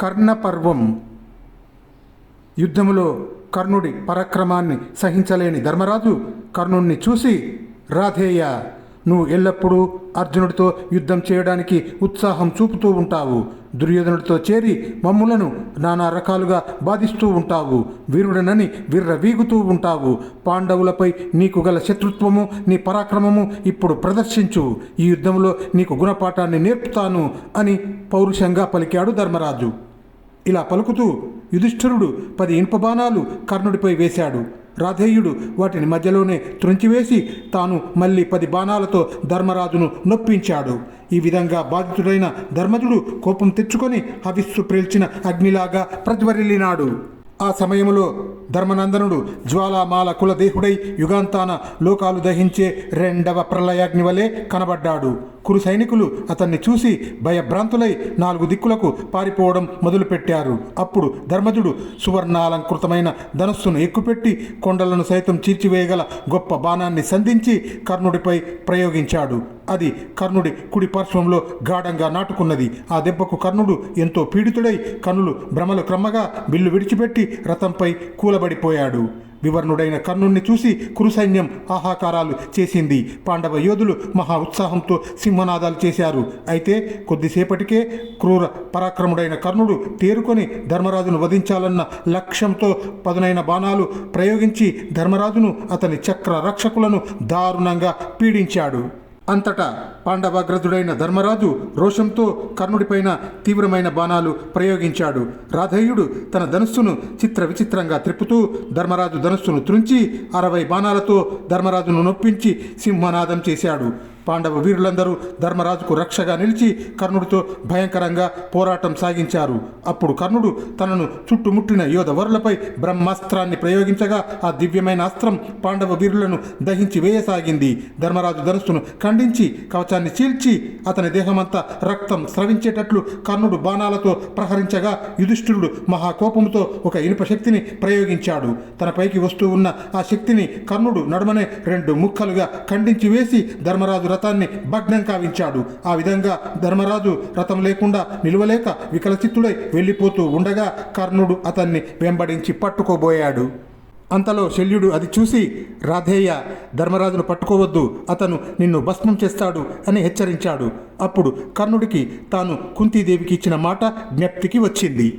కర్ణపర్వం. యుద్ధములో కర్ణుడి పరాక్రమాన్ని సహించలేని ధర్మరాజు కర్ణుణ్ణి చూసి రాధేయ నువ్వు ఎల్లప్పుడూ అర్జునుడితో యుద్ధం చేయడానికి ఉత్సాహం చూపుతూ ఉంటావు. దుర్యోధనుడితో చేరి మమ్ములను నానా రకాలుగా బాధిస్తూ ఉంటావు. వీరుడనని విర్రవీగుతూ ఉంటావు. పాండవులపై నీకు గల శత్రుత్వము నీ పరాక్రమము ఇప్పుడు ప్రదర్శించు. ఈ యుద్ధంలో నీకు గుణపాఠాన్ని నేర్పుతాను అని పౌరుషంగా పలికాడు ధర్మరాజు. ఇలా పలుకుతూ యుధిష్ఠరుడు పది ఇనుప బాణాలు కర్ణుడిపై వేశాడు. రాధేయుడు వాటిని మధ్యలోనే త్రుంచివేసి తాను మళ్ళీ పది బాణాలతో ధర్మరాజును నొప్పించాడు. ఈ విధంగా బాధితుడైన ధర్మజుడు కోపం తెచ్చుకొని హవిస్సు ప్రేల్చిన అగ్నిలాగా ప్రజ్వరిల్లినాడు. ఆ సమయంలో ధర్మనందనుడు జ్వాలామాల కులదేహుడై యుగాంతాన లోకాలు దహించే రెండవ ప్రళయాగ్ని వలె కనబడ్డాడు. కురు సైనికులు అతన్ని చూసి భయభ్రాంతులై నాలుగు దిక్కులకు పారిపోవడం మొదలుపెట్టారు. అప్పుడు ధర్మజుడు సువర్ణాలంకృతమైన ధనస్సును ఎక్కుపెట్టి కొండలను సైతం చీల్చివేయగల గొప్ప బాణాన్ని సంధించి కర్ణుడిపై ప్రయోగించాడు. అది కర్ణుడి కుడి పార్శ్వంలో గాఢంగా నాటుకున్నది. ఆ దెబ్బకు కర్ణుడు ఎంతో పీడితుడై కన్నులు భ్రమలు క్రమ్మగా బిల్లు విడిచిపెట్టి రథంపై కూలబడిపోయాడు. వివర్ణుడైన కర్ణుణ్ణి చూసి కురుసైన్యం ఆహాకారాలు చేసింది. పాండవ యోధులు మహా ఉత్సాహంతో సింహనాదాలు చేశారు. అయితే కొద్దిసేపటికే క్రూర పరాక్రముడైన కర్ణుడు తేరుకొని ధర్మరాజును వధించాలన్న లక్ష్యంతో పదునైన బాణాలు ప్రయోగించి ధర్మరాజును అతని చక్ర రక్షకులను దారుణంగా పీడించాడు. అంతటా పాండవాగ్రదుడైన ధర్మరాజు రోషంతో కర్ణుడిపైన తీవ్రమైన బాణాలు ప్రయోగించాడు. రాధేయుడు తన ధనుస్సును చిత్ర విచిత్రంగా త్రిప్పుతూ ధర్మరాజు ధనుస్సును త్రుంచి అరవై బాణాలతో ధర్మరాజును నొప్పించి సింహనాదం చేశాడు. పాండవ వీరులందరూ ధర్మరాజుకు రక్షగా నిలిచి కర్ణుడితో భయంకరంగా పోరాటం సాగించారు. అప్పుడు కర్ణుడు తనను చుట్టుముట్టిన యోధవరులపై బ్రహ్మాస్త్రాన్ని ప్రయోగించగా ఆ దివ్యమైన అస్త్రం పాండవ వీరులను దహించి వేయసాగింది. ధర్మరాజు ధనుస్సును ఖండించి కవచాన్ని చీల్చి అతని దేహమంతా రక్తం స్రవించేటట్లు కర్ణుడు బాణాలతో ప్రహరించగా యుధిష్ఠిరుడు మహాకోపంతో ఒక ఇనుప శక్తిని ప్రయోగించాడు. తన పైకి వస్తూ ఉన్న ఆ శక్తిని కర్ణుడు నడుమనే రెండు ముక్కలుగా ఖండించి వేసి ధర్మరాజు రథాన్ని భగ్నం కావించాడు. ఆ విధంగా ధర్మరాజు రథం లేకుండా నిలువలేక వికలచిత్తుడై వెళ్ళిపోతూ ఉండగా కర్ణుడు అతన్ని వెంబడించి పట్టుకోబోయాడు. అంతలో శల్యుడు అది చూసి రాధేయ ధర్మరాజును పట్టుకోవద్దు. అతను నిన్ను భస్మం చేస్తాడు అని హెచ్చరించాడు. అప్పుడు కర్ణుడికి తాను కుంతీదేవికి ఇచ్చిన మాట జ్ఞప్తికి వచ్చింది.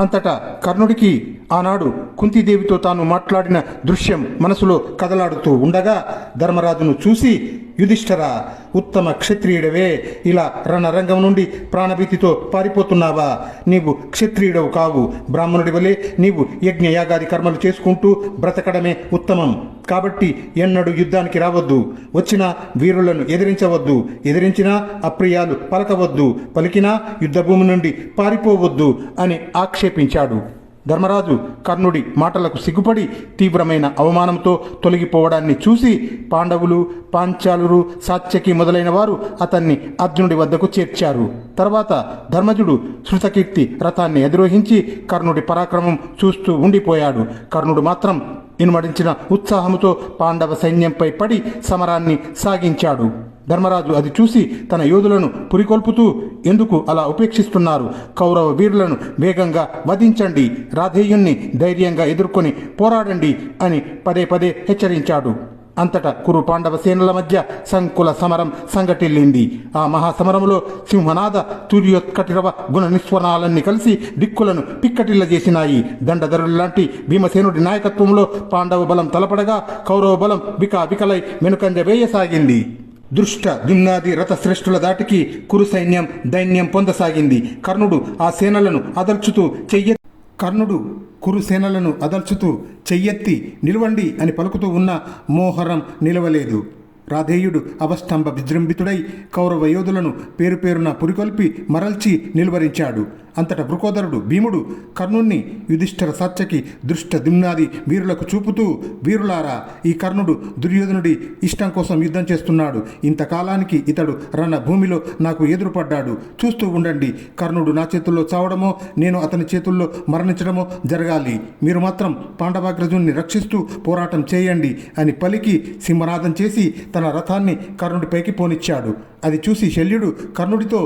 అంతటా కర్ణుడికి ఆనాడు కుంతీదేవితో తాను మాట్లాడిన దృశ్యం మనసులో కదలాడుతూ ఉండగా ధర్మరాజును చూసి యుధిష్ఠర ఉత్తమ క్షత్రియుడవే. ఇలా రణరంగం నుండి ప్రాణభీతితో పారిపోతున్నావా? నీవు క్షత్రియుడవు కావు. బ్రాహ్మణుడి వలె నీవు యజ్ఞ యాగాది కర్మలు చేసుకుంటూ బ్రతకడమే ఉత్తమం. కాబట్టి ఎన్నడూ యుద్ధానికి రావద్దు. వచ్చిన వీరులను ఎదిరించవద్దు. ఎదిరించినా అప్రియాలు పలకవద్దు. పలికినా యుద్ధభూమి నుండి పారిపోవద్దు అని ఆక్షేపించాడు. ధర్మరాజు కర్ణుడి మాటలకు సిగ్గుపడి తీవ్రమైన అవమానంతో తొలగిపోవడాన్ని చూసి పాండవులు పాంచాలురు సాత్యకి మొదలైన వారు అతన్ని అర్జునుడి వద్దకు చేర్చారు. తర్వాత ధర్మజుడు శృతకీర్తి రథాన్ని ఎదురోహించి కర్ణుడి పరాక్రమం చూస్తూ ఉండిపోయాడు. కర్ణుడు మాత్రం ఇనుమడించిన ఉత్సాహముతో పాండవ సైన్యంపై పడి సమరాన్ని సాగించాడు. ధర్మరాజు అది చూసి తన యోధులను పురికొల్పుతూ ఎందుకు అలా ఉపేక్షిస్తున్నారు? కౌరవ వీరులను వేగంగా వధించండి రాధేయుణ్ణి ధైర్యంగా ఎదుర్కొని పోరాడండి అని పదే పదే హెచ్చరించాడు. అంతటా కురు పాండవ సేనల మధ్య సంకుల సమరం సంఘటిల్లింది. ఆ మహాసమరంలో సింహనాద తూర్యోత్కటిరవ గుణ నిస్వనాలన్నీ కలిసి దిక్కులను పిక్కటిల్ల చేసినాయి. దండధరుల్లాంటి భీమసేనుడి నాయకత్వంలో పాండవ బలం తలపడగా కౌరవ బలం బికా బికలై వెనుకంజ వేయసాగింది. దృష్ట దుమ్నాది రథశ్రేష్ఠుల దాటికి కురు సైన్యం దైన్యం పొందసాగింది. కర్ణుడు ఆ సేనలను అదల్చుతూ చెయ్య కర్ణుడు కురు సేనలను అదల్చుతూ చెయ్యెత్తి నిలవండి అని పలుకుతూ ఉన్న మోహరం నిలవలేదు. రాధేయుడు అవస్తంభ విజృంభితుడై కౌరవ యోధులను పేరు పేరున పురికొల్పి మరల్చి నిలువరించాడు. అంతట వృకోదరుడు భీముడు కర్ణుణ్ణి యుధిష్ఠర సత్యకి దృష్ట దిమ్నాది వీరులకు చూపుతూ వీరులారా ఈ కర్ణుడు దుర్యోధనుడి ఇష్టం కోసం యుద్ధం చేస్తున్నాడు. ఇంతకాలానికి ఇతడు రణభూమిలో నాకు ఎదురుపడ్డాడు. చూస్తూ ఉండండి కర్ణుడు నా చేతుల్లో చావడమో నేను అతని చేతుల్లో మరణించడమో జరగాలి. మీరు మాత్రం పాండవాగ్రజుణ్ణి రక్షిస్తూ పోరాటం చేయండి అని పలికి సింహనాదం చేసి తన రథాన్ని కర్ణుడిపైకి పోనిచ్చాడు. అది చూసి శల్యుడు కర్ణుడితో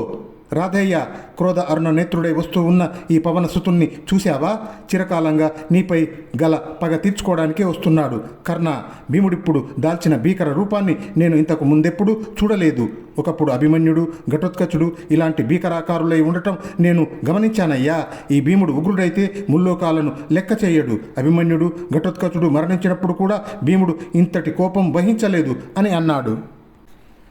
రాధయ్య క్రోధ అరుణ నేత్రుడై వస్తూ ఉన్న ఈ పవన సుతుణ్ణి చూశావా? చిరకాలంగా నీపై గల పగ తీర్చుకోవడానికే వస్తున్నాడు. కర్ణ భీముడిప్పుడు దాల్చిన భీకర రూపాన్ని నేను ఇంతకు ముందెప్పుడు చూడలేదు. ఒకప్పుడు అభిమన్యుడు ఘటోత్కచుడు ఇలాంటి భీకరాకారులై ఉండటం నేను గమనించానయ్యా. ఈ భీముడు ఉగ్రుడైతే ముల్లోకాలను లెక్క చేయడు. అభిమన్యుడు ఘటోత్కచుడు మరణించినప్పుడు కూడా భీముడు ఇంతటి కోపం వహించలేదు అని అన్నాడు.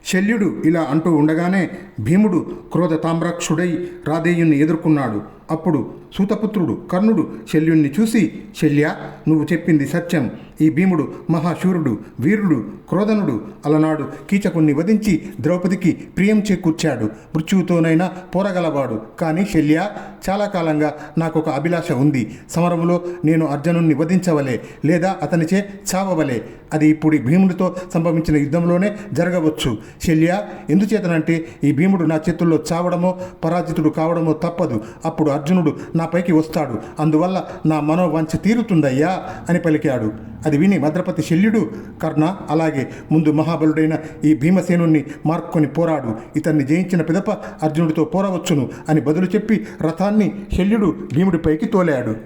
శల్యుడు ఇలా అంటూ ఉండగానే భీముడు క్రోధ తామ్రాక్షుడై రాధేయుణ్ణి ఎదుర్కొన్నాడు. అప్పుడు సూతపుత్రుడు కర్ణుడు శల్యుణ్ణి చూసి శల్య నువ్వు చెప్పింది సత్యం. ఈ భీముడు మహాశూరుడు వీరుడు క్రోధనుడు అలనాడు కీచకుణ్ణి వధించి ద్రౌపదికి ప్రియం చేకూర్చాడు. మృత్యువుతోనైనా పోరగలవాడు. కానీ శల్య చాలా కాలంగా నాకు ఒక అభిలాష ఉంది. సమరంలో నేను అర్జునుణ్ణి వధించవలే లేదా అతనిచే చావవలే. అది ఇప్పుడు ఈ భీముడితో సంభవించిన యుద్ధంలోనే జరగవచ్చు. శల్య ఎందుచేతనంటే ఈ భీముడు నా చేతుల్లో చావడమో పరాజితుడు కావడమో తప్పదు. అప్పుడు అర్జునుడు నాపైకి వస్తాడు. అందువల్ల నా మనోవంచ తీరుతుందయ్యా అని పలికాడు. అది విని భద్రపతి శల్యుడు కర్ణ అలాగే ముందు మహాబలుడైన ఈ భీమసేనుణ్ణి మార్కొని పోరాడు. ఇతన్ని జయించిన పిదప అర్జునుడితో పోరవచ్చును అని బదులు చెప్పి రథాన్ని శల్యుడు భీముడిపైకి తోలాడు.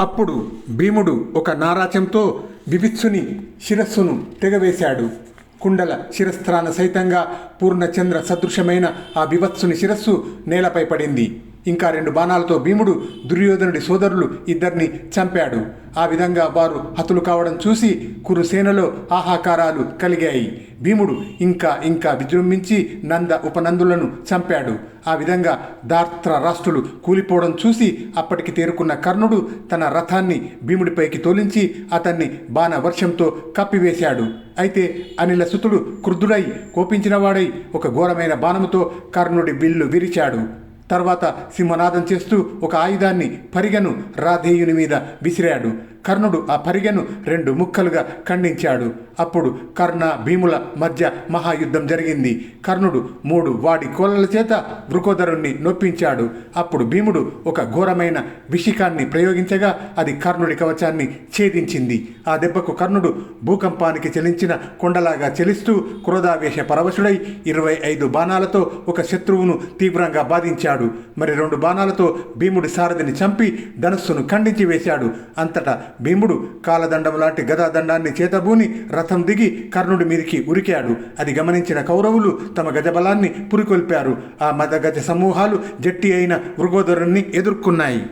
అప్పుడు భీముడు ఒక నారాచంతో వివిత్సుని శిరస్సును తెగవేశాడు. కుండల శిరస్త్రాన సైతంగా పూర్ణచంద్ర సదృశమైన ఆ వివత్సుని శిరస్సు నేలపై పడింది. ఇంకా రెండు బాణాలతో భీముడు దుర్యోధనుడి సోదరులు ఇద్దరిని చంపాడు. ఆ విధంగా వారు హతులు కావడం చూసి కురుసేనలో ఆహాకారాలు కలిగాయి. భీముడు ఇంకా ఇంకా విజృంభించి నంద ఉపనందులను చంపాడు. ఆ విధంగా దార్త్ర రాష్ట్రులు కూలిపోవడం చూసి అప్పటికి తేరుకున్న కర్ణుడు తన రథాన్ని భీముడిపైకి తోలించి అతన్ని బాణ వర్షంతో కప్పివేశాడు. అయితే అనిల సుతుడు క్రుద్ధుడై కోపించినవాడై ఒక ఘోరమైన బాణముతో కర్ణుడి విల్లు విరిచాడు. తర్వాత సింహనాదం చేస్తూ ఒక ఆయుధాన్ని పరిగను రాధేయుని మీద విసిరాడు. కర్ణుడు ఆ పరిగను రెండు ముక్కలుగా ఖండించాడు. అప్పుడు కర్ణ భీముల మధ్య మహాయుద్ధం జరిగింది. కర్ణుడు మూడు వాడి కోలల చేత వృకోదరుణ్ణి నొప్పించాడు. అప్పుడు భీముడు ఒక ఘోరమైన విషికాన్ని ప్రయోగించగా అది కర్ణుడి కవచాన్ని ఛేదించింది. ఆ దెబ్బకు కర్ణుడు భూకంపానికి చెలించిన కొండలాగా చెలిస్తూ క్రోధావేశ పరవశుడై ఇరవై ఐదు బాణాలతో ఒక శత్రువును తీవ్రంగా బాధించాడు. మరి రెండు బాణాలతో భీముడి సారథిని చంపి ధనస్సును ఖండించి వేశాడు. అంతటా భీముడు కాలదండం లాంటి గదాదండాన్ని చేతబూని రథం దిగి కర్ణుడి మీదికి ఉరికాడు. అది గమనించిన కౌరవులు తమ గజబలాన్ని పురికొల్పారు. ఆ మద గజ సమూహాలు జట్టి అయిన మృగోదరుణ్ణి ఎదుర్కొన్నాయి.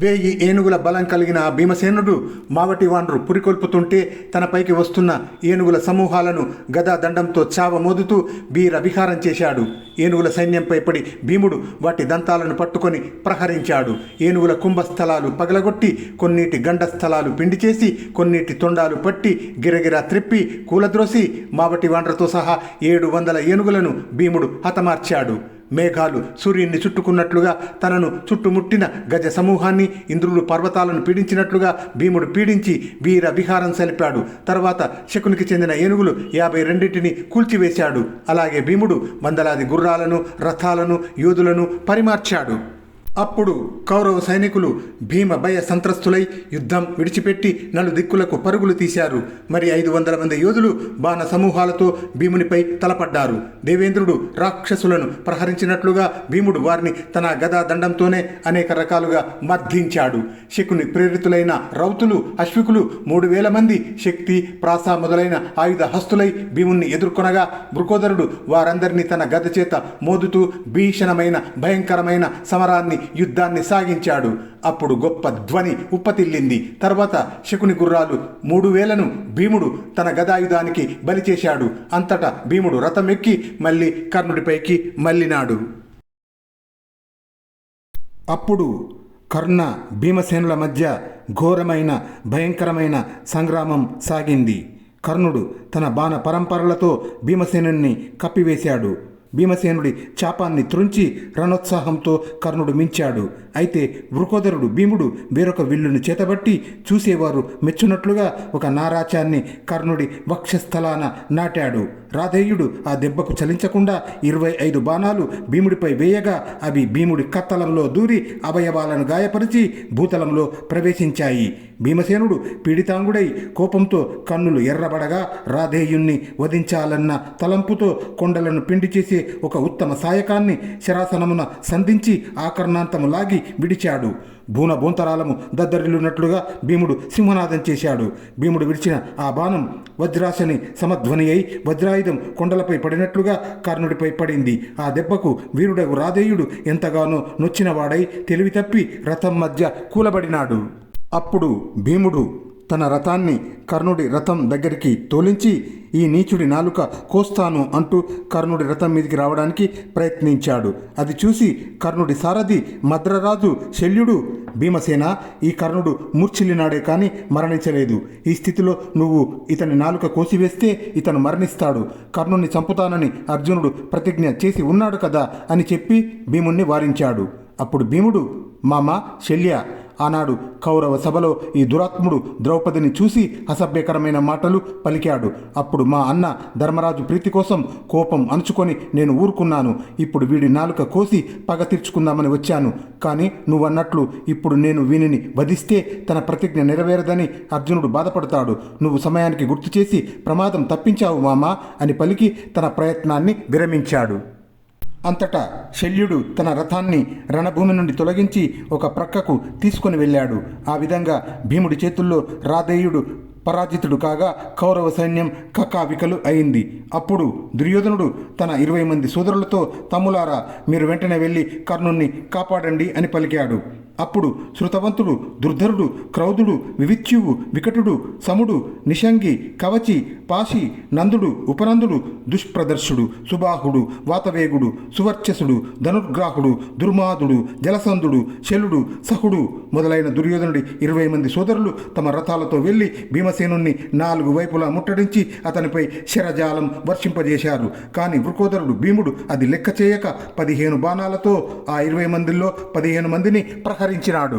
వేయి ఏనుగుల బలం కలిగిన భీమసేనుడు మావటి వానరు పురికొల్పుతుంటే తనపైకి వస్తున్న ఏనుగుల సమూహాలను గదా దండంతో చావ మోదుతూ వీర విహారం చేశాడు. ఏనుగుల సైన్యంపై పడి భీముడు వాటి దంతాలను పట్టుకొని ప్రహరించాడు. ఏనుగుల కుంభస్థలాలు పగలగొట్టి కొన్నిటి గండస్థలాలు పిండి చేసి కొన్నిటి తొండాలు పట్టి గిరగిరా త్రిప్పి కూలద్రోసి మావటి వాండ్రతో సహా ఏడు వందల ఏనుగులను భీముడు హతమార్చాడు. మేఘాలు సూర్యున్ని చుట్టుకున్నట్లుగా తనను చుట్టుముట్టిన గజ సమూహాన్ని ఇంద్రుడు పర్వతాలను పీడించినట్లుగా భీముడు పీడించి వీర విహారం సలిపాడు. తర్వాత శకునికి చెందిన ఏనుగులు యాభై రెండింటిని కూల్చివేశాడు. అలాగే భీముడు వందలాది గుర్రాలను రథాలను యోధులను పరిమార్చాడు. అప్పుడు కౌరవ సైనికులు భీమ భయ సంత్రస్తులై యుద్ధం విడిచిపెట్టి నలు దిక్కులకు పరుగులు తీశారు. మరి ఐదు వందల మంది యోధులు బాణ సమూహాలతో భీమునిపై తలపడ్డారు. దేవేంద్రుడు రాక్షసులను ప్రహరించినట్లుగా భీముడు వారిని తన గదా దండంతోనే అనేక రకాలుగా మర్ధించాడు. శకుని ప్రేరితులైన రౌతులు అశ్వికులు మూడు వేల మంది శక్తి ప్రాస మొదలైన ఆయుధ హస్తులై భీముణ్ణి ఎదుర్కొనగా బృకోదరుడు వారందరినీ తన గద చేత మోదుతూ భీషణమైన భయంకరమైన సమరాన్ని యుద్ధాన్ని సాగించాడు. అప్పుడు గొప్ప ధ్వని ఉప్పతిల్లింది. తర్వాత శకుని గుర్రాలు మూడు వేలను భీముడు తన గదాయుధానికి బలి చేశాడు. అంతటా భీముడు రథం ఎక్కి మళ్ళీ కర్ణుడిపైకి మళ్ళినాడు. అప్పుడు కర్ణ భీమసేనుల మధ్య ఘోరమైన భయంకరమైన సంగ్రామం సాగింది. కర్ణుడు తన బాణ పరంపరలతో భీమసేనుణ్ణి కప్పివేశాడు. భీమసేనుడి చాపాన్ని త్రుంచి రణోత్సాహంతో కర్ణుడు మించాడు. అయితే వృకోదరుడు భీముడు వేరొక విల్లును చేతబట్టి చూసేవారు మెచ్చునట్లుగా ఒక నారాచాన్ని కర్ణుడి వక్షస్థలాన నాటాడు. రాధేయుడు ఆ దెబ్బకు చలించకుండా ఇరవై ఐదు బాణాలు భీముడిపై వేయగా అవి భీముడి కత్తలంలో దూరి అవయవాలను గాయపరిచి భూతలంలో ప్రవేశించాయి. భీమసేనుడు పీడితాంగుడై కోపంతో కన్నులు ఎర్రబడగా రాధేయుణ్ణి వధించాలన్న తలంపుతో కొండలను పిండి చేసి ఒక ఉత్తమ సాయకాన్ని శరాసనమున సంధించి ఆకర్ణాంతము లాగి విడిచాడు. భూన భూంతరాలము దద్దరిల్లున్నట్లుగా భీముడు సింహనాదం చేశాడు. భీముడు విడిచిన ఆ బాణం వజ్రాశని సమధ్వని అయి వజ్రాయుధం కొండలపై పడినట్లుగా కర్ణుడిపై పడింది. ఆ దెబ్బకు వీరుడగు రాధేయుడు ఎంతగానో నొచ్చినవాడై తెలివి తప్పి రథం మధ్య కూలబడినాడు. అప్పుడు భీముడు తన రథాన్ని కర్ణుడి రథం దగ్గరికి తోలించి ఈ నీచుడి నాలుక కోస్తాను అంటూ కర్ణుడి రథం మీదికి రావడానికి ప్రయత్నించాడు. అది చూసి కర్ణుడి సారథి మద్రరాజు శల్యుడు భీమసేన ఈ కర్ణుడు మూర్ఛిల్లినాడే కానీ మరణించలేదు. ఈ స్థితిలో నువ్వు ఇతని నాలుక కోసివేస్తే ఇతను మరణిస్తాడు. కర్ణుడిని చంపుతానని అర్జునుడు ప్రతిజ్ఞ చేసి ఉన్నాడు కదా అని చెప్పి భీముణ్ణి వారించాడు. అప్పుడు భీముడు మామ శల్య ఆనాడు కౌరవ సభలో ఈ దురాత్ముడు ద్రౌపదిని చూసి అసభ్యకరమైన మాటలు పలికాడు. అప్పుడు మా అన్న ధర్మరాజు ప్రీతి కోసం కోపం అణుచుకొని నేను ఊరుకున్నాను. ఇప్పుడు వీడి నాలుక కోసి పగ తీర్చుకుందామని వచ్చాను. కానీ నువ్వన్నట్లు ఇప్పుడు నేను వీనిని వధిస్తే తన ప్రతిజ్ఞ నెరవేరదని అర్జునుడు బాధపడతాడు. నువ్వు సమయానికి గుర్తు చేసి ప్రమాదం తప్పించావు మామా అని పలికి తన ప్రయత్నాన్ని విరమించాడు. అంతటా శల్యుడు తన రథాన్ని రణభూమి నుండి తొలగించి ఒక ప్రక్కకు తీసుకొని వెళ్ళాడు. ఆ విధంగా భీముడి చేతుల్లో రాధేయుడు పరాజితుడు కాగా కౌరవ సైన్యం కకావికలు అయింది. అప్పుడు దుర్యోధనుడు తన ఇరవై మంది సోదరులతో తమ్ములారా మీరు వెంటనే వెళ్ళి కర్ణుణ్ణి కాపాడండి అని పలికాడు. అప్పుడు శృతవంతుడు దుర్ధరుడు క్రౌదుడు వివిచ్యువు వికటుడు సముడు నిషంగి కవచి పాశి నందుడు ఉపనందుడు దుష్ప్రదర్శుడు సుబాహుడు వాతవేగుడు సువర్చసుడు ధనుర్గ్రాహుడు దుర్మాదుడు జలసంధుడు శలుడు సహుడు మొదలైన దుర్యోధనుడి ఇరవై మంది సోదరులు తమ రథాలతో వెళ్ళి భీమసేనుణ్ణి నాలుగు వైపులా ముట్టడించి అతనిపై శరజాలం వర్షింపజేశారు. కానీ వృకోదరుడు భీముడు అది లెక్క చేయక పదిహేను బాణాలతో ఆ ఇరవై మందిలో పదిహేను మందిని ప్రహరించినాడు